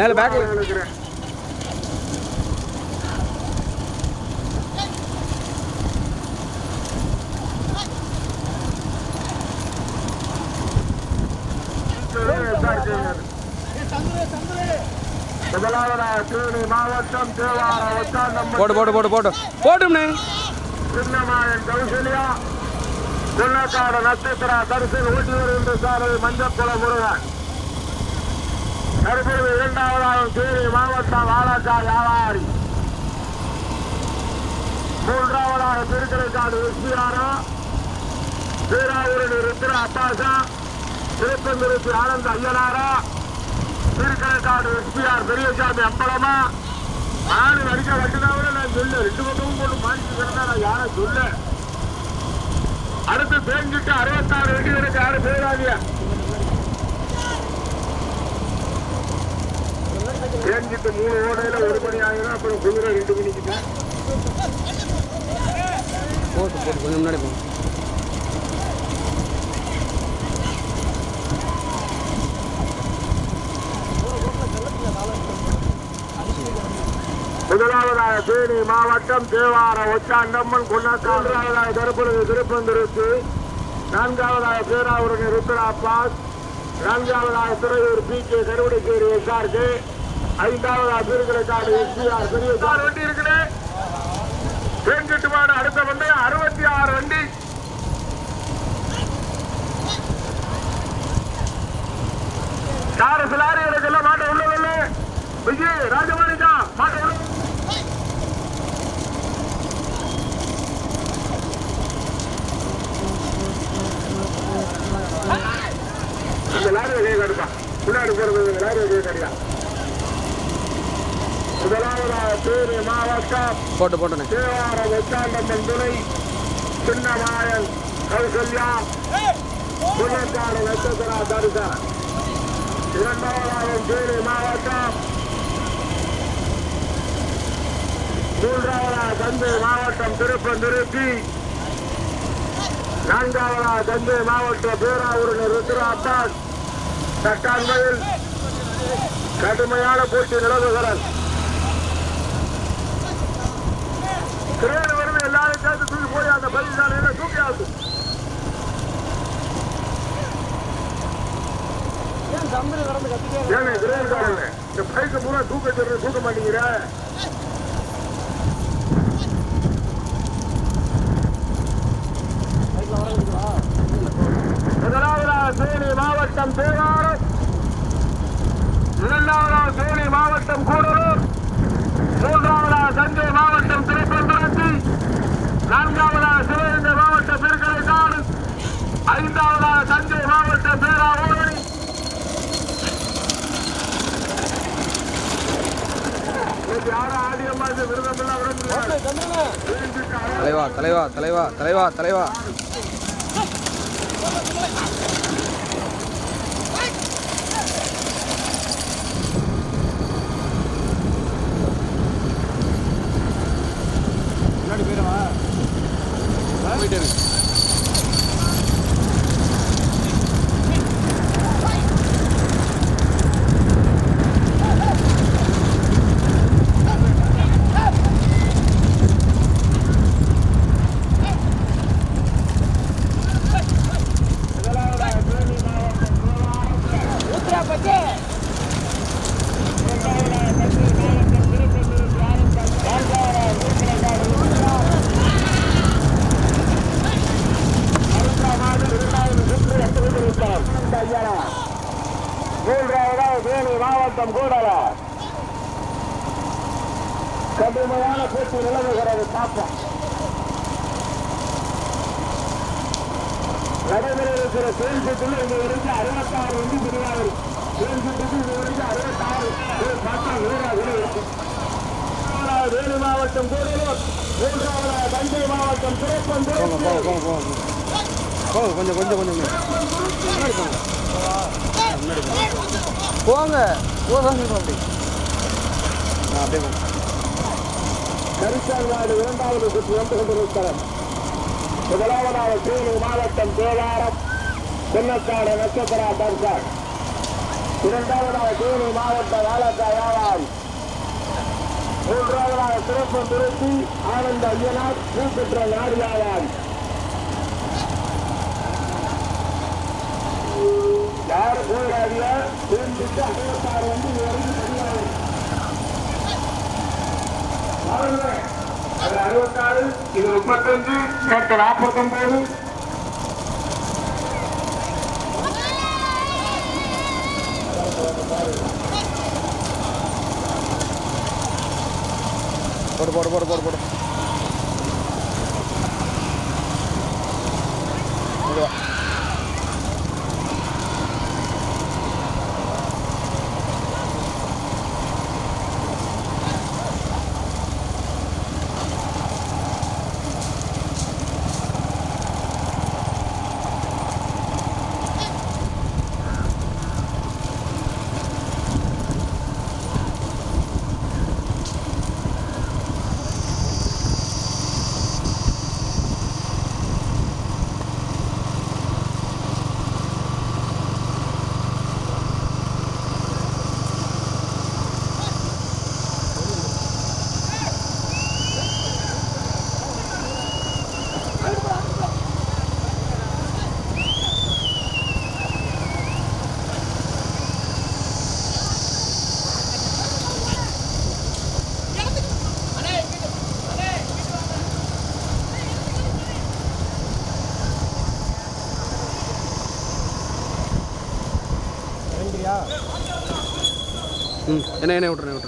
மேலே பேக்கில் முதலாவதாக தேனி மாவட்டம் தேவார ஒத்தாண்டம் போட்டு போட்டு போட்டு போட்டு சின்னமாயன் கௌசல்யா கொள்ளக்காடு தரிசில் ஊட்டி வருகின்ற சாலை மஞ்சக்குளம் முருகன். தற்பொழுது இரண்டாவதாக தேனி மாவட்டம் வாழக்கா வியாபாரி. மூன்றாவதாக திருக்கரைக்காடு விஸ்வியாரா பேராவூரணி ருத்ர அப்பாசா திருப்பந்திருச்சி ஆனந்த ஐயனாரா. திருக்கரைக்காடு எஸ்பிஆர் பெரியசாமி அம்பலமா. நாலு அடிக்க கட்டுனாவில நான் சொல்ல ரெண்டு பக்கமும் போட்டு மாறிட்டு நான் யாரும் சொல்ல? அடுத்து தேஞ்சிட்டு அறுபத்தாறு வெட்டி இருக்கு யாரு பேராதியா தேஞ்சிட்டு மூணு ஓடையில ஒரு மணி ஆகிடும் அப்புறம் குதிரை ரெண்டு மணிக்கு தான். போட்டு போட்டு கொஞ்சம் முன்னாடி முதலாவதாக தேனி மாவட்டம் தேவார ஒச்சாண்டம்மன் கொண்டாட்டாவதாக தருப்பது திருப்பந்திருத்து நான்காவதாக பேராவூரணி ருத்ரா பாஸ் நான்காவதாக Thuraiyur P K Karuvadicheri SRK. ஐந்தாவது அபிருக்கிறக்கான எஸ்பிஆர் பெரிய வண்டி இருக்குது. தேங்கட்டுமாடு அடுத்த வண்டி அறுபத்தி ஆறு வண்டி. சார சிலாரி எடுக்கல மாட்ட உள்ளதில்லை விஜய் ராஜமாணிக்கா மாட்ட உள்ள. இந்த லாரி வெளியே கடுப்பா முன்னாடி போறது லாரி வெளியே கிடையாது முதலாவதாக மாவட்டம் போட்டு போட்டு தேவாரம் வெச்சாண்டம்மன் துணை சின்னமாயன் கௌசல்யா புள்ளக்காடு நட்சத்திரா தருசா இரண்டாவதாக தேனி மாவட்டம் மூன்றாவதாக தஞ்சை மாவட்டம் திருப்பந்திருத்தி நான்காவதா தஞ்சை மாவட்டம் பேராவூரின் ருத்ரா அப்பாஸ் தட்டான்மையில் கடுமையான போட்டி நிலவுகிறது தூக்கி போய் அந்த பரிசாலையில தூக்கி ஆகுது ஏங்க கிரேன் காரங்க இந்த பைக்கு பூரா தூக்க சொல்ற தூக்க மாட்டேங்கிற தலைவா தலைவா தலைவா தலைவா தலைவா முன்னாடி போயிடவா போயிட்டு இருக்கு மூன்றாவதாக தேனி மாவட்டம் கூடல. கடுமையான போட்டி நிலவுகிறது பார்ப்போம் நடைபெற இருக்கிற தேன் சுற்றுல இங்க இருந்து அறுபத்தாறு வந்து திருவாரூர் தேன் சுற்றுக்கு இங்க இருந்து அறுபத்தாறு. பேர் பார்த்தா வீராக இருக்கு மூன்றாவது வேலு மாவட்டம் கூடலூர். மூன்றாவதாக தஞ்சை மாவட்டம் திருப்பந்தூர் கொஞ்சம் கொஞ்சம் கொஞ்சம். போங்க. முன்னாடி போங்க போங்க போங்க. அப்படி ஆ அப்படியே போங்க கரிசாங்காடு இரண்டாவது சுற்று வந்து கொண்டிருக்கிறது. முதலாவதாக தேனி மாவட்டம் தேவாரம் சின்னக்காடு நட்சத்திரா தர்சார் இரண்டாவதாக தேனி மாவட்டம் வாழக்கா வியாபாரி மூன்றாவதாக சிறப்பு திருச்சி ஆனந்த ஐயனார் பூப்பெற்ற நாடு you. யார் போராடிய தேர்ந்துட்டு அறுபத்தாறு வந்து இது வரைக்கும் பதிவாகும் அது அறுபத்தாறு இது முப்பத்தஞ்சு நேற்று நாற்பத்தொன்பது போடு போடு போடு போடு போடு என்ன என்ன விட்றேன்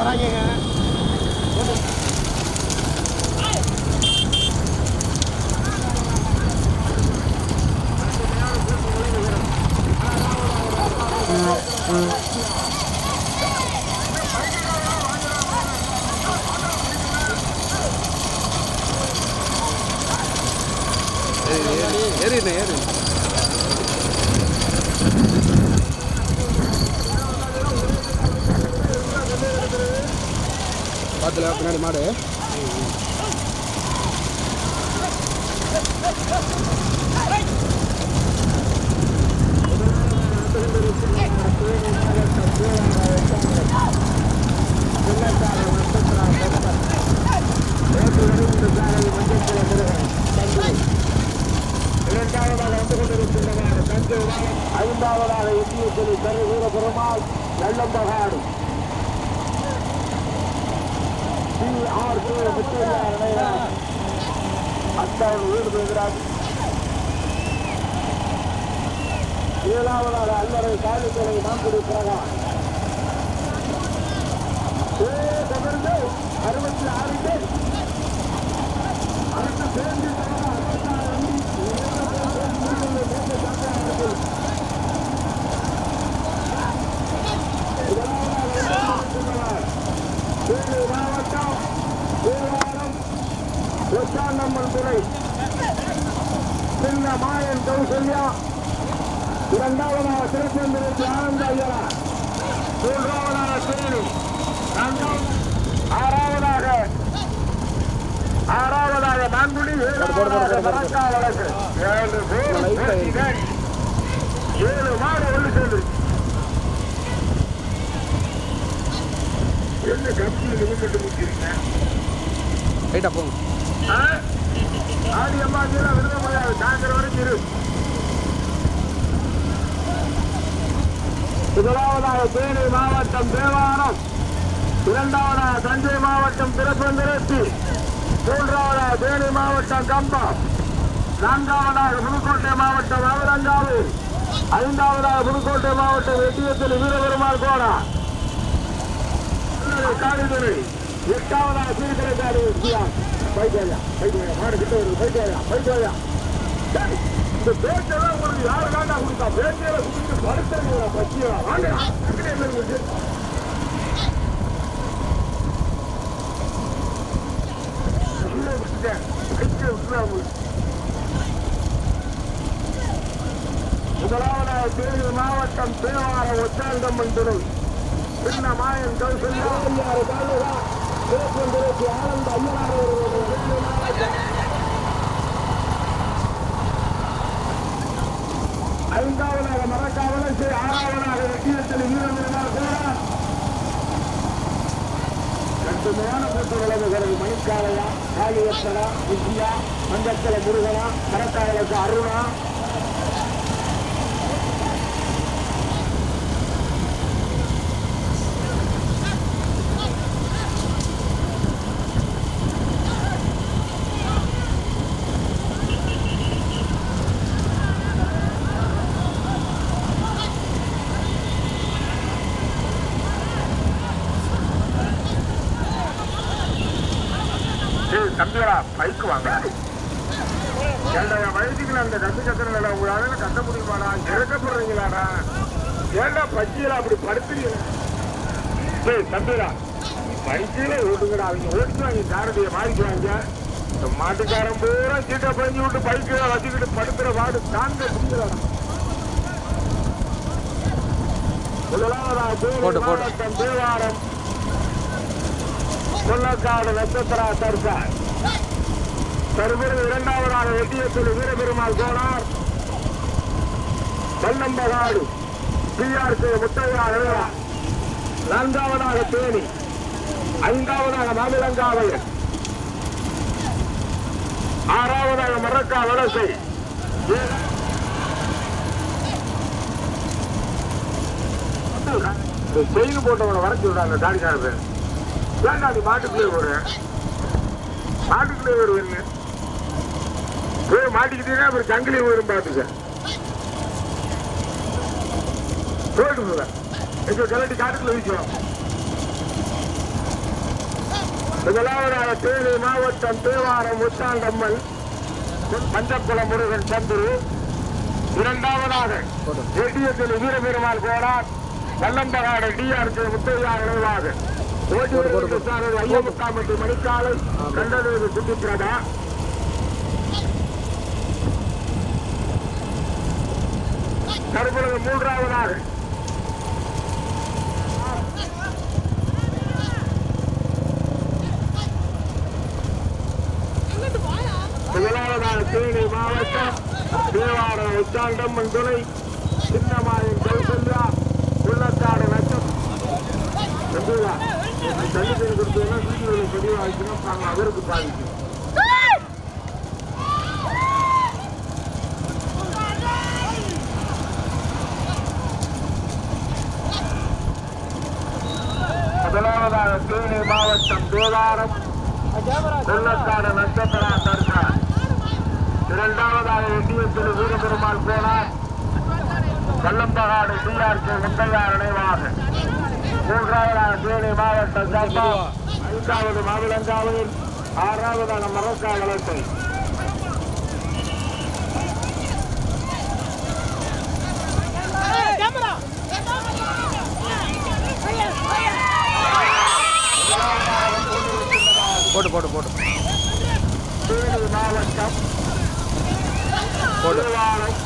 விட்றேன் விட்றேன் அவன் பண்ணிக்கிட்டு அறுபத்தி ஆறு பேர். அடுத்த பேருந்து மாவட்டம் தேவாரம் ஒச்சாண்டம்மன் துறை சின்ன மாயன் கௌசல்யா இரண்டாவதாக திருச்செந்தூருக்கு ஆனந்த ஐயரா மூன்றாவதாக தேனி ஆறாவதாக ஆறாவதாக நான்குடி வழக்கு ஏழு பேர். ஏழு மாடு ஒன்று சேர்ந்து என்ன நிமிட்டு முடிச்சிருக்கீங்க ரைட்டா போங்க. ஆடி அம்மா விருத முடியாது சாயந்தரம் வரைக்கும் இரு. முதலாவதாக தேனி மாவட்டம் தேவாரம். இரண்டாவதா தஞ்சை மாவட்டம் திருப்பந்திரத்தி மூன்றாவதாக தேனி மாவட்டம் கம்பம் நான்காவதாக புதுக்கோட்டை மாவட்டம் அவரங்காவு ஐந்தாவதாக புதுக்கோட்டை மாவட்டம் எட்டியத்தில் வீரபெருமாள் கோடா. காடுதுறை எட்டாவதாக சீர்கரை காடு பைக்காயா பைக்காயா மாடு கிட்ட வருது. பைக்காயா பைக்காயா இந்த பேச்செல்லாம் உங்களுக்கு யாரு தாண்டா கொடுத்தா? பேச்சையில கொடுத்து படுத்துறீங்களா? பச்சியா வாங்க. முதலாவதாக தேனி மாவட்டம் தேவாரம் ஒச்சாண்டம்மன் துறை பின்ன மாயன் கௌசல்யா ஐயாறு தாலுகா திருப்பந்திரத்தி ஆனந்த ஐயனார் ஐந்தாவதாக மரக்காவலன் ஆறாவதாக வெட்டியத்தில் வீரமிருந்தார் கூட கடுமையான கூட்டு விளங்குகிறது மணிக்காலையா காளியப்பனா வித்யா மங்கத்தல முருகனா மரக்காவலுக்கு அருணா படுத்துறீங்க தம்பிரா பைக்கில ஓட்டுங்கடா அவங்க ஓட்டுவாங்க காரடியை மாறிக்குவாங்க இந்த மாட்டுக்காரன் பூரா சீட்டை பஞ்சு விட்டு பைக்கில் வச்சுக்கிட்டு படுத்துற பாடு. தாங்க முடியலடா தேவாரம் கொல்லக்காடு நட்சத்திரா சர்க்கார் தற்பொழுது இரண்டாவதாக வெட்டியத்தில் வீரபெருமாள் கோனார் கல்லம்பகாடு பிஆர்கே முத்தையா ரேரா நான்காவதாக தேனி. ஐந்தாவதாக மாமிலங்காவயல் ஆறாவதாக மரக்கா வலசை. செயின் போட்டவனை வரைச்சு விடாங்க தாடிக்கார பேர். ஏன்டா நீ மாட்டுக்குள்ளே ஒரு மாட்டுக்குள்ளே ஒரு என்ன போய் மாட்டிக்கிட்டீங்கன்னா அப்புறம் சங்கிலி வரும் பார்த்துக்க. போயிட்டு போங்க. எங்க கிளட்டி காட்டுக்குள்ள வீசுவோம் முதலாவதாக தேனி மாவட்டம் தேவாரம் முத்தாண்டம்மன் மஞ்சக்குளம் முருகன் சந்துரு. இரண்டாவதாக ஏடிஎத்தில் வீரபெருமாள் கோடார் வல்லம்பகாடு டிஆர்கே முத்தையா நினைவாக ஓட்டியூர் ஐயமுக்காமட்டி மணிக்காலை கண்டதேவி சுட்டிப்பிரதா தற்பொழுது மூன்றாவதாக முதலாவதாக தேனி மாவட்டம் தேவாரம் உச்சாண்டம்மன் துணை சின்னமாயின் கௌசல்யா உள்ளக்காடு நட்சம் நம்பியா? தண்ணி தண்ணி கொடுத்தீங்கன்னா வீடியோவில் பதிவாகிக்கணும் நாங்கள் அவருக்கு பாதிக்கும் முதலாவதாக தேனி மாவட்டம் தேவாரம் உள்ளக்காடு நட்சத்திரா சர்க்கார் இரண்டாவதாக எட்டியத்தில் வீரபெருமாள் கோனார் கல்லம்பகாடு டிஆர்கே முத்தையா நினைவாக. மூன்றாவதாக தேனி மாவட்டம் ஜப்பா ஐந்தாவது மாவிலங்காவில் ஆறாவதாக மரக்கா வளர்த்தை போட்டு போட்டு போட்டு மாவட்டம் திருவாளம்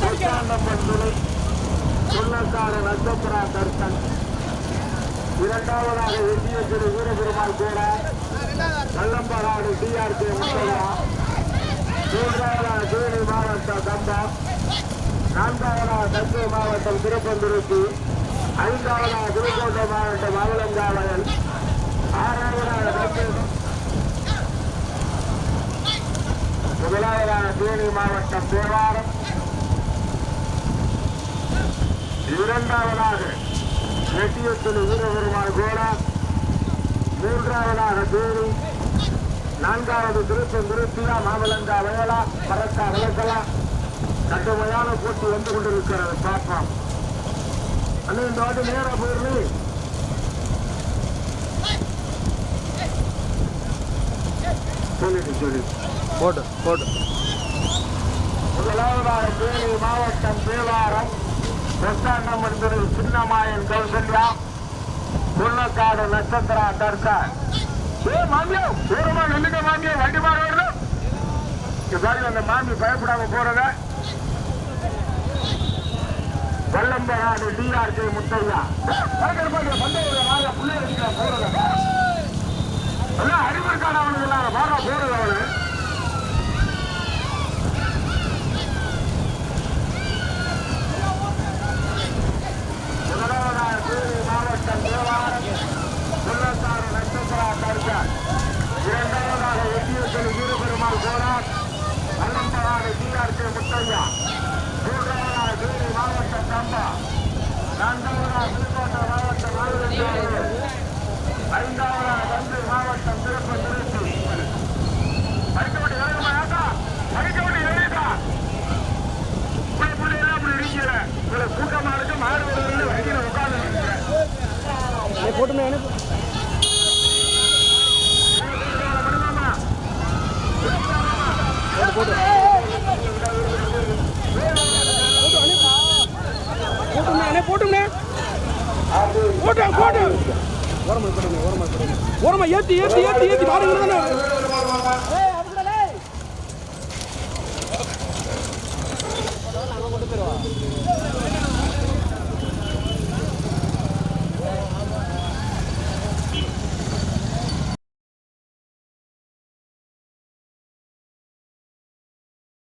பஞ்சாண்டம்பந்துரை சொல்லக்காடு நட்சத்திரா தர்சன் இரண்டாவதாக எட்டிய திரு வீரபெருமாள் கூட. கள்ளம்பகாடு டிஆர்கே முத்தையா மூன்றாவதாக தேனி மாவட்டம் கம்பா நான்காவதாக தஞ்சை மாவட்டம் திருப்பந்துருத்தி ஐந்தாவதாக புதுக்கோட்டை மாவட்டம் மாவளங்காவயல் ஆறாவதாக தஞ்சை முதலாவதாக தேனி மாவட்டம் தேவாரம். இரண்டாவதாக எட்டியத்தில் வீரபெருமாள் கோலா. மூன்றாவதாக தேனி. நான்காவது திருப்பம் திருப்பியா மாமலங்கா வயலா பரக்கா விளக்கலா. கடுமையான போட்டி வந்து கொண்டிருக்கிறது. பார்ப்போம். அண்ணன் இந்த வாட்டி நேரா போயிரு. போட்டு போட்டு முதலாவதாக தேனி மாவட்டம் தேவாரம் பிரசாண்டம்மன் திரு சின்னமாயன் கௌசல்யா. முன்னக்காடு நட்சத்திரா தர்கா ஏ மாமியோ தூரமா நின்னுக்க மாமியோ வண்டி மாற வரணும். இங்க பாருங்க அந்த மாமி பயப்படாம போறத. வல்லம்பகாடு டிஆர்கே முத்தையா. போறத. Rock, போட்டுமே அனுப்பு போட்டு போட்டுமே போட்டு போட்டு ஓரமா ஏத்தி ஏத்தி ஏத்தி ஏத்தி